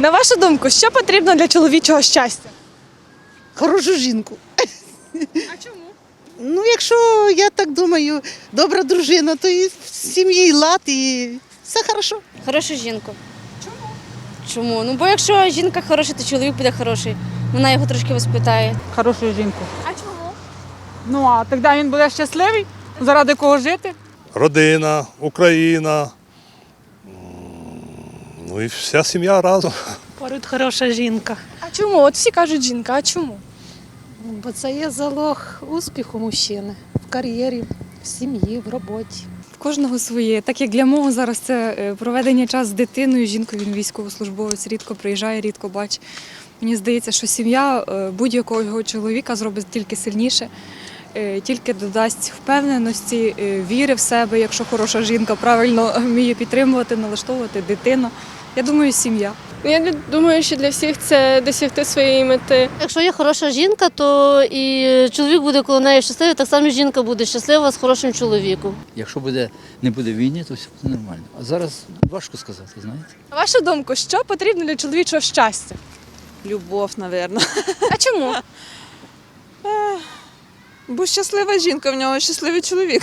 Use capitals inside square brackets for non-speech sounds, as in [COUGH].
На вашу думку, що потрібно для чоловічого щастя? Хорошу жінку. А чому? Ну, якщо я так думаю, добра дружина, то і в сім'ї лад, і все хорошо. Хорошу жінку. Чому? Чому? Ну бо якщо жінка хороша, то чоловік буде хороший. Вона його трошки воспитає. хорошу жінку. А чому? Ну а тоді він буде щасливий, заради кого жити. родина, Україна. Ну і вся сім'я разом. Поруч хороша жінка, А чому? От всі кажуть жінка, а чому? бо це є залог успіху мужчини в кар'єрі, в сім'ї, в роботі. В кожного своє. Так як для мого зараз це е, проведення часу з дитиною, жінкою він військовослужбовець, рідко приїжджає, рідко бачить. Мені здається, що сім'я е, будь-якого чоловіка зробить тільки сильніше, тільки додасть впевненості, е, віри в себе, якщо хороша жінка правильно вміє підтримувати, налаштовувати дитину. Я думаю, сім'я. Я думаю, що для всіх це досягти своєї мети. Якщо є хороша жінка, то і чоловік буде коло неї щасливий, так само жінка буде щаслива з хорошим чоловіком. Якщо буде, не буде війни, то все буде нормально. А зараз важко сказати, знаєте. На вашу думку, що потрібно для чоловічого щастя? Любов, напевно. А чому? [LAUGHS] Бо щаслива жінка в нього щасливий чоловік.